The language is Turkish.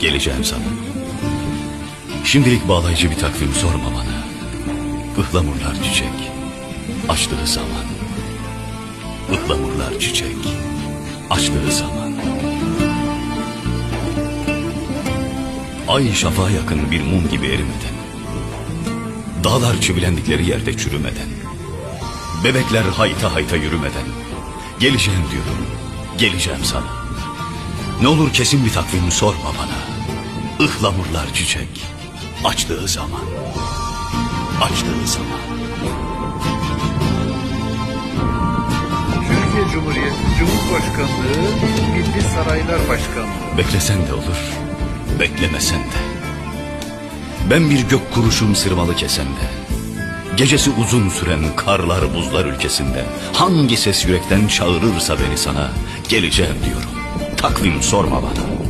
Geleceğim sana. Şimdilik bağlayıcı bir takvim sorma bana. Ihlamurlar çiçek. Açtığı zaman. Ihlamurlar çiçek. Açtığı zaman. Ay şafağa yakın bir mum gibi erimeden. Dağlar çivilendikleri yerde çürümeden. Bebekler hayta hayta yürümeden. Geleceğim diyorum. Geleceğim sana. Ne olur kesin bir takvim sorma bana. Ihlamurlar çiçek. Açtığı zaman. Açtığı zaman. Türkiye Cumhuriyeti Cumhurbaşkanlığı Milli Saraylar Başkanlığı Beklesen de olur. Beklemesen de. Ben bir gök kuruşum sırmalı kesemde. Gecesi uzun süren karlar buzlar ülkesinde. Hangi ses yürekten çağırırsa beni sana geleceğim diyorum. Takvim sorma bana.